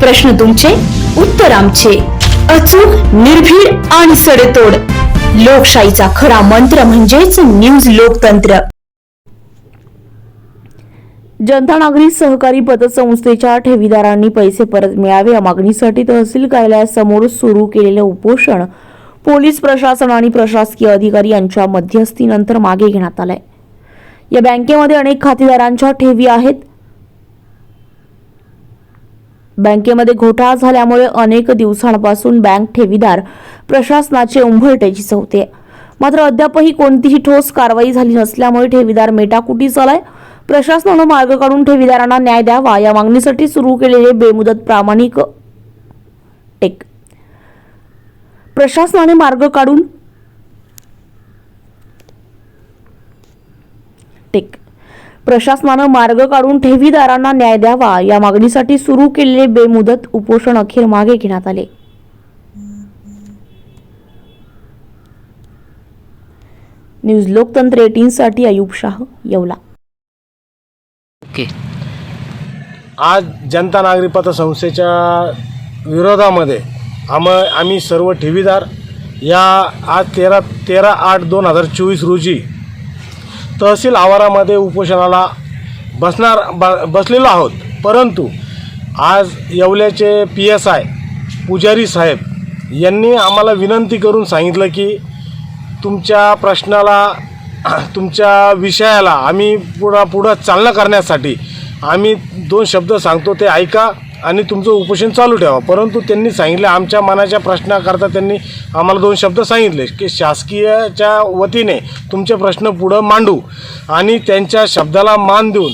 प्रश्न तुमचे उत्तर आमचे. अचूक निर्भीड आणि सडेतोड. लोकशाहीचा खरा मंत्र म्हणजेच न्यूज लोकतंत्र. जनता नागरिक सहकारी पतसंस्थेच्या ठेवीदारांनी पैसे परत मिळावे या मागणीसाठी तहसील कार्यालयासमोर सुरू केलेलं उपोषण पोलीस प्रशासन आणि प्रशासकीय अधिकारी यांच्या मध्यस्थीनंतर मागे घेण्यात आलंय. या बँकेमध्ये अनेक खातेदारांच्या ठेवी आहेत. बँकेमध्ये घोटाळा झाल्यामुळे अनेक दिवसांपासून बँक ठेवीदार प्रशासनाचे उंबरठ्याची चौथे मात्र अद्यापही कोणतीही ठोस कारवाई झाली नसल्यामुळे ठेवीदार मेटाकुटी चालाय. प्रशासनानं मार्ग काढून ठेवीदारांना न्याय द्यावा या मागणीसाठी सुरू केलेले बेमुदत प्रामाणिक टेक. प्रशासनाने मार्ग काढून टेक. प्रशासनानं मार्ग काढून ठेवीदारांना न्याय द्यावा या मागणीसाठी सुरू केलेले बेमुदत उपोषण अखेर मागे घेण्यात आले. न्यूज लोकतंत्र एटीन साठी अयुब शाह येवला. ओके. आज जनता नागरिक पतसंस्थेच्या विरोधामध्ये आम आम्ही सर्व ठेवीदार या आज तेरा तेरा आठ दोन हजार चोवीस रोजी तहसील आवारामध्ये उपोषणाला बसणार ब बसलेलो आहोत. परंतु आज येवल्याचे पी एस आय पुजारी साहेब यांनी आम्हाला विनंती करून सांगितलं की तुमच्या प्रश्नाला तुमच्या विषयाला आम्ही पुढं पुढं चालना करण्यासाठी आम्ही दोन शब्द सांगतो ते ऐका. आणि तुमचं उपोषण चालू ठेवा. परंतु त्यांनी सांगितले आमच्या मनाच्या प्रश्नाकरता त्यांनी आम्हाला दोन शब्द सांगितले की शासकीयच्या वतीने तुमचे प्रश्न पुढं मांडू आणि त्यांच्या शब्दाला मान देऊन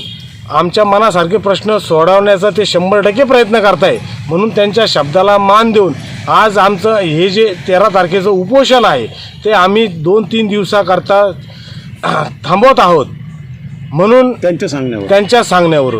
आमच्या मनासारखे प्रश्न सोडवण्याचा ते शंभर टक्के प्रयत्न करताय. म्हणून त्यांच्या शब्दाला मान देऊन आज आमचं हे जे तेरा तारखेचं उपोषण आहे ते आम्ही दोन तीन दिवसाकरता थांबवत आहोत. म्हणून त्यांच्या सांगण्यावर. त्यांच्या सांगण्यावरून.